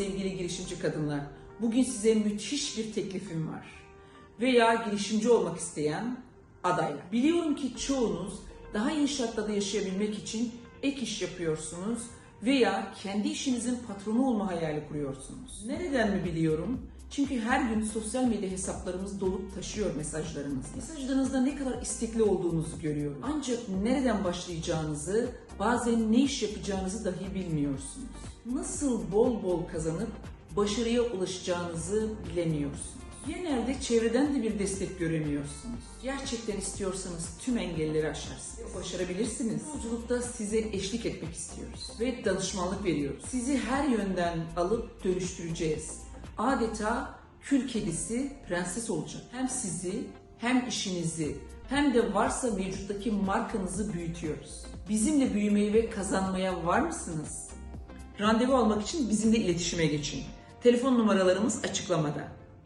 sevgili girişimci kadınlar. Bugün size müthiş bir teklifim var. Veya girişimci olmak isteyen adaylar. Biliyorum ki çoğunuz daha iyi şartlarda yaşayabilmek için ek iş yapıyorsunuz veya kendi işinizin patronu olma hayali kuruyorsunuz. Nereden mi biliyorum? Çünkü her gün sosyal medya hesaplarımız dolup taşıyor mesajlarınız. Mesajlarınızda ne kadar istekli olduğunuzu görüyorum. Ancak nereden başlayacağınızı, bazen ne iş yapacağınızı dahi bilmiyorsunuz. Nasıl bol bol kazanıp başarıya ulaşacağınızı bilemiyorsunuz. Genelde çevreden de bir destek göremiyorsunuz. Gerçekten istiyorsanız tüm engelleri aşarsınız. Başarabilirsiniz. Yolculukta size eşlik etmek istiyoruz ve danışmanlık veriyoruz. Sizi her yönden alıp dönüştüreceğiz. Adeta kül kedisi prenses olacak. Hem sizi hem işinizi hem de varsa mevcuttaki markanızı büyütüyoruz. Bizimle büyümeye ve kazanmaya var mısınız? Randevu almak için bizimle iletişime geçin. Telefon numaralarımız açıklamada.